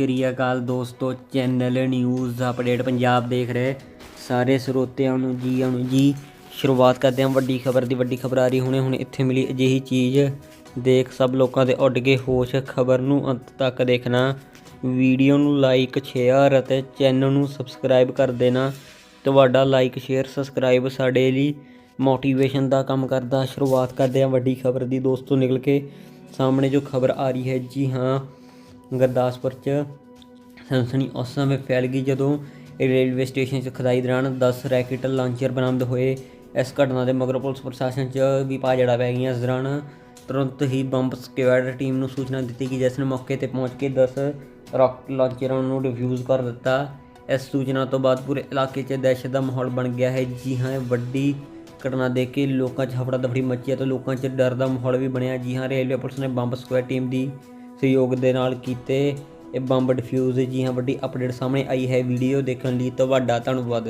ਸ਼੍ਰੀ ਅਕਾਲ ਦੋਸਤੋ, channel news update Punjab ਦੇਖ ਰਹੇ ਸਾਰੇ ਸਰੋਤਿਆਂ ਨੂੰ ਜੀ ਆਇਆਂ ਜੀ, ਸ਼ੁਰੂਆਤ ਕਰਦੇ ਹਾਂ ਵੱਡੀ ਖਬਰ ਦੀ, ਵੱਡੀ ਖਬਰ ਆ ਰਹੀ ਹੁਣੇ, ਹੁਣ ਇੱਥੇ ਮਿਲੀ ਅਜਿਹੀ ਚੀਜ਼, ਦੇਖ ਸਭ ਲੋਕਾਂ ਦੇ ਉੱਡ ਗਏ ਹੋਸ਼, ਖਬਰ ਨੂੰ ਅੰਤ ਤੱਕ ਦੇਖਣਾ, ਵੀਡੀਓ ਨੂੰ ਲਾਈਕ ਸ਼ੇਅਰ ਅਤੇ ਚੈਨਲ ਨੂੰ ਸਬਸਕ੍ਰਾਈਬ ਕਰ ਦੇਣਾ, ਤੁਹਾਡਾ ਲਾਈਕ ਸ਼ੇਅਰ ਸਬਸਕ੍ਰਾਈਬ ਸਾਡੇ ਲਈ ਮੋਟੀਵੇਸ਼ਨ ਦਾ ਕੰਮ ਕਰਦਾ, ਸ਼ੁਰੂਆਤ ਕਰਦੇ ਹਾਂ ਵੱਡੀ ਖਬਰ ਦੀ, ਦੋਸਤੋ ਨਿਕਲ ਕੇ ਸਾਹਮਣੇ ਜੋ ਖਬਰ ਆ ਰਹੀ ਹੈ, ਜੀ ਹਾਂ ਗੁਰਦਾਸਪੁਰ ਚ ਸਨਸਨੀ ਉਸ ਸਮੇਂ ਫੈਲ ਗਈ ਜਦੋਂ ਰੇਲਵੇ ਸਟੇਸ਼ਨ 'ਚ ਖਦਾਈ ਦੌਰਾਨ 10 ਰੈਕੇਟ ਲਾਂਚਰ ਬਰਾਮਦ ਹੋਏ। ਇਸ ਘਟਨਾ ਦੇ ਮਗਰੋਂ ਪੁਲਿਸ ਪ੍ਰਸ਼ਾਸਨ 'ਚ ਵੀ ਭਾਜੜਾ ਪੈ ਗਈਆਂ। ਇਸ ਦੌਰਾਨ ਤੁਰੰਤ ਹੀ ਬੰਬ ਸਕੁਐਡ ਟੀਮ ਨੂੰ ਸੂਚਨਾ ਦਿੱਤੀ ਕਿ ਜਿਸ ਨੇ ਮੌਕੇ ਤੇ ਪਹੁੰਚ ਕੇ 10 ਰਾਕਟ ਲਾਂਚਰਾਂ ਨੂੰ ਡਿਫਿਊਜ਼ ਕਰ ਦਿੱਤਾ। ਇਸ ਸੂਚਨਾ ਤੋਂ ਬਾਅਦ ਪੂਰੇ ਇਲਾਕੇ 'ਚ ਦਹਿਸ਼ਤ ਦਾ ਮਾਹੌਲ ਬਣ ਗਿਆ ਹੈ। ਜੀ ਹਾਂ, ਇਹ ਵੱਡੀ ਘਟਨਾ ਦੇਖ ਕੇ ਲੋਕਾਂ 'ਚ ਹਫੜਾ ਦਫੜੀ ਮੱਚੀ ਅਤੇ ਲੋਕਾਂ 'ਚ ਡਰ ਦਾ ਮਾਹੌਲ ਵੀ ਬਣਿਆ। ਜੀ ਹਾਂ, ਰੇਲਵੇ ਪੁਲਿਸ ਨੇ ਬੰਬ ਸਕੁਐਡ ਟੀਮ ਦੀ ਸਹਿਯੋਗ ਦੇ ਨਾਲ ਕੀਤੇ। ਇਹ ਬੰਬ ਡਿਫਿਊਜ਼ ਜਿਹੀਆਂ ਵੱਡੀ ਅਪਡੇਟ ਸਾਹਮਣੇ ਆਈ ਹੈ। ਵੀਡੀਓ ਦੇਖਣ ਲਈ ਤੁਹਾਡਾ ਧੰਨਵਾਦ।